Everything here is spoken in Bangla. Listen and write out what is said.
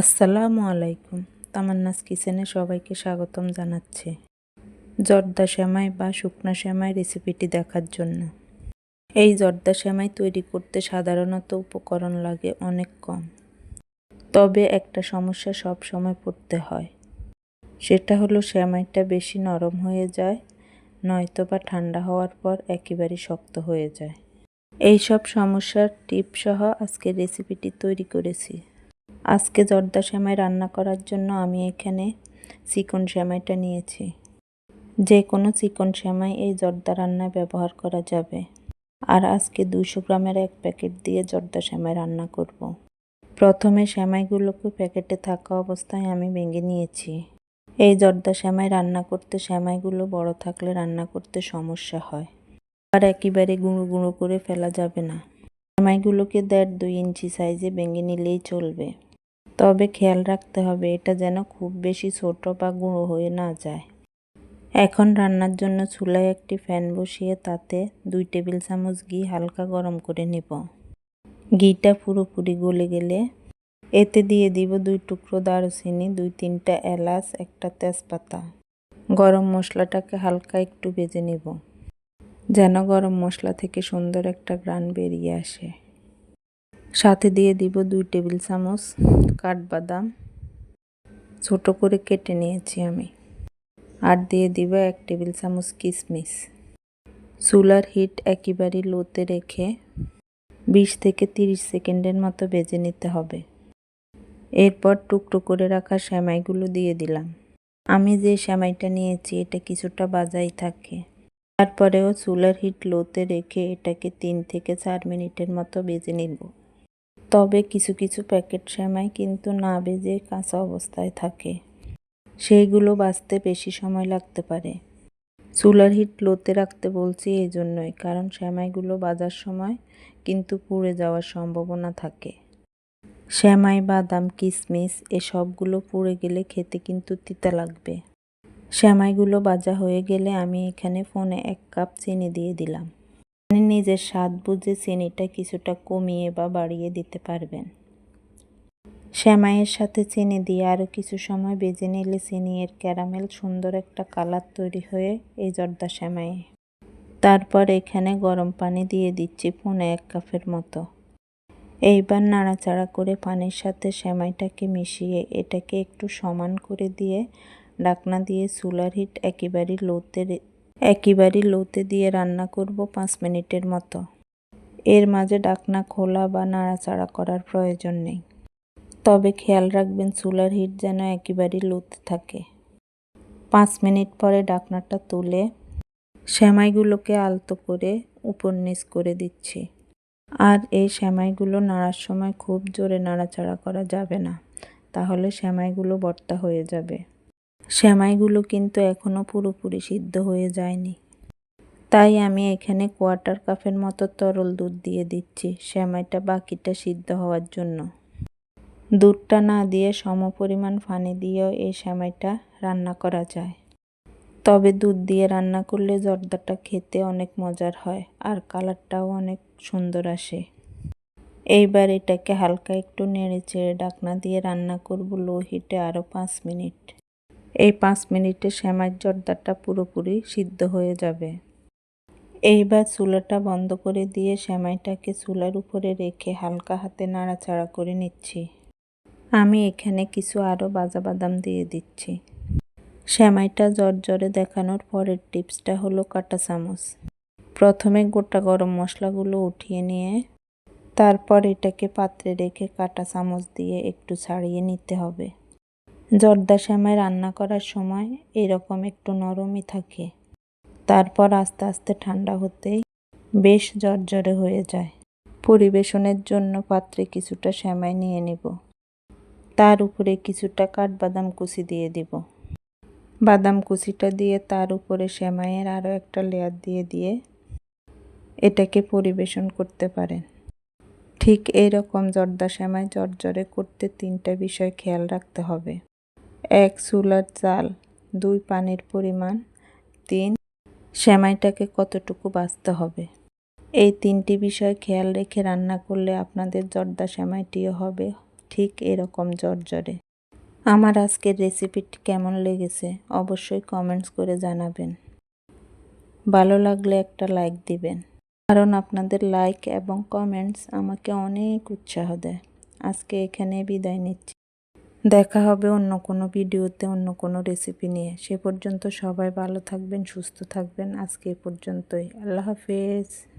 আসসালামু আলাইকুম। তামান্নাস কিচেনে সবাইকে স্বাগতম জানাচ্ছি। জর্দা শ্যামাই বা শুকনা শ্যামাই রেসিপিটি দেখার জন্য। এই জর্দা শ্যামাই তৈরি করতে সাধারণত উপকরণ লাগে অনেক কম। তবে একটা সমস্যা সব সময় পড়তে হয়। সেটা হলো শ্যামাইটা বেশি নরম হয়ে যায়, নয়তো বা ঠান্ডা হওয়ার পর একেবারে শক্ত হয়ে যায়। এই সব সমস্যার টিপ সহ আজকের রেসিপিটি তৈরি করেছি। আজকে জর্দা সেমাই রান্না করার জন্য আমি এখানে চিকন সেমাইটা নিয়েছি। যে কোনো চিকন সেমাই এই জর্দা রান্নায় ব্যবহার করা যাবে। আর আজকে দুশো গ্রামের এক প্যাকেট দিয়ে জর্দা সেমাই রান্না করব। প্রথমে সেমাইগুলোকে প্যাকেটে থাকা অবস্থায় আমি ভেঙে নিয়েছি। এই জর্দা সেমাই রান্না করতে সেমাইগুলো বড় থাকলে রান্না করতে সমস্যা হয়। আর একেবারে গুঁড়ো গুঁড়ো করে ফেলা যাবে না। সেমাইগুলোকে দেড় দুই ইঞ্চি সাইজে ভেঙে নিলেই চলবে। তবে খেয়াল রাখতে হবে, এটা যেন খুব বেশি ছোট বা গুঁড়ো হয়ে না যায়। এখন রান্নার জন্য চুলায় একটি ফ্যান বসিয়ে তাতে দুই টেবিল চামচ ঘি হালকা গরম করে নেব। ঘিটা পুরোপুরি গলে গেলে এতে দিয়ে দিব দুই টুকরো দারুচিনি, দুই তিনটা এলাচ, একটা তেজপাতা। গরম মশলাটাকে হালকা একটু ভেজে নেব, যেন গরম মশলা থেকে সুন্দর একটা গ্রান বেরিয়ে আসে। সাথে দিয়ে দিব দুই টেবিল চামচ কাঠবাদাম। ছোট করে কেটে নিয়েছি আমি। আর দিয়ে দিব এক টেবিল চামচ কিশমিশ চুলার হিট একেবারে লোতে রেখে বিশ থেকে তিরিশ সেকেন্ডের মতো বেজে নিতে হবে। এরপর টুকটো করে রাখা সেমাইগুলো দিয়ে দিলাম। আমি যে সেমাইটা নিয়েছি, এটা কিছুটা বাজাই থাকে। তারপরেও চুলার হিট লোতে রেখে এটাকে তিন থেকে চার মিনিটের মতো বেজে নিব। তবে কিছু কিছু প্যাকেট সেমাই কিন্তু না বেজে কাঁচা অবস্থায় থাকে। সেইগুলো বাঁচতে বেশি সময় লাগতে পারে। চুলার হিট লোতে রাখতে বলছি এই জন্যই কারণ শ্যামাইগুলো বাজার সময় কিন্তু পুড়ে যাওয়ার সম্ভাবনা থাকে। শ্যামাই বাদাম কিশমিশ এসবগুলো পুড়ে গেলে খেতে কিন্তু তিতা লাগবে। শ্যামাইগুলো বাজা হয়ে গেলে আমি এখানে ফোনে এক কাপ চিনি দিয়ে দিলাম। নিজের স্বাদ বুঝে চিনিটা কিছুটা কমিয়ে বা বাড়িয়ে দিতে পারবেন। শ্যামাইয়ের সাথে চিনি দিয়ে আরও কিছু সময় বেজে নিলে চিনি এর ক্যারামেল সুন্দর একটা কালার তৈরি হয়ে এই জর্দা শ্যামাইয়ে। তারপর এখানে গরম পানি দিয়ে দিচ্ছি পনে এক কাপের মতো। এইবার নাড়াচাড়া করে পানির সাথে শ্যামাইটাকে মিশিয়ে এটাকে একটু সমান করে দিয়ে ডাকনা দিয়ে সোলার হিট একেবারেই লোতে একইবারই লোতে দিয়ে রান্না করব পাঁচ মিনিটের মতো। এর মাঝে ডাকনা খোলা বা নাড়াচাড়া করার প্রয়োজন নেই। তবে খেয়াল রাখবেন চুলার হিট যেন একেবারেই লোতে থাকে। পাঁচ মিনিট পরে ডাকনাটা তুলে শ্যামাইগুলোকে আলতো করে উপর নিচ করে দিচ্ছি। আর এই শ্যামাইগুলো নাড়ার সময় খুব জোরে নাড়াচাড়া করা যাবে না। তাহলে শ্যামাইগুলো বর্তা হয়ে যাবে। সেমাইগুলো কিন্তু এখনও পুরোপুরি সিদ্ধ হয়ে যায়নি। তাই আমি এখানে কোয়ার্টার কাপের মতো তরল দুধ দিয়ে দিচ্ছি সেমাইটা বাকিটা সিদ্ধ হওয়ার জন্য। দুধটা না দিয়ে সম পরিমাণ পানি দিয়েও এই সেমাইটা রান্না করা যায়। তবে দুধ দিয়ে রান্না করলে জর্দাটা খেতে অনেক মজার হয় আর কালারটাও অনেক সুন্দর আসে। এইবার এটাকে হালকা একটু নেড়ে চেড়ে ডাকনা দিয়ে রান্না করব লো হিটে আরও পাঁচ মিনিট। এই পাঁচ মিনিটে শ্যামার জর্দাটা পুরোপুরি সিদ্ধ হয়ে যাবে। এইবার চুলাটা বন্ধ করে দিয়ে শ্যামাইটাকে চুলার উপরে রেখে হালকা হাতে নাড়াচাড়া করে নিচ্ছি। আমি এখানে কিছু আরও বাজা বাদাম দিয়ে দিচ্ছি। শ্যামাইটা জর্জরে দেখানোর পরের টিপসটা হলো কাটা চামচ। প্রথমে গোটা গরম মশলাগুলো উঠিয়ে নিয়ে তারপর এটাকে পাত্রে রেখে কাটা চামচ দিয়ে একটু ছাড়িয়ে নিতে হবে। জর্দা শ্যামাই রান্না করার সময় এরকম একটু নরমই থাকে। তারপর আস্তে আস্তে ঠান্ডা হতেই বেশ জর্জরে হয়ে যায়। পরিবেশনের জন্য পাত্রে কিছুটা শ্যামাই নিয়ে নেব। তার উপরে কিছুটা কাঠবাদাম কুচি দিয়ে দিব। বাদাম কুচিটা দিয়ে তার উপরে শ্যামাইয়ের আরও একটা লেয়ার দিয়ে দিয়ে এটাকে পরিবেশন করতে পারেন। ঠিক এইরকম জর্দা শ্যামাই জর্জরে করতে তিনটা বিষয় খেয়াল রাখতে হবে। এক চুলার চাল দুই পানির পরিমাণ, তিন সেমাইটাকে কতটুকু বাঁচতে হবে? এই তিনটি বিষয় খেয়াল রেখে রান্না করলে আপনাদের জর্দা সেমাইটিও হবে ঠিক এরকম জর্জরে। আমার আজকের রেসিপিটি কেমন লেগেছে অবশ্যই কমেন্টস করে জানাবেন। ভালো লাগলে একটা লাইক দিবেন। কারণ আপনাদের লাইক এবং কমেন্টস আমাকে অনেক উৎসাহ দেয়। আজকে এখানে বিদায় নিচ্ছি। দেখা হবে অন্য কোনো ভিডিওতে, অন্য কোনো রেসিপি নিয়ে। সে পর্যন্ত সবাই ভালো থাকবেন, সুস্থ থাকবেন। আজকে এ পর্যন্তই। আল্লাহ হাফেজ।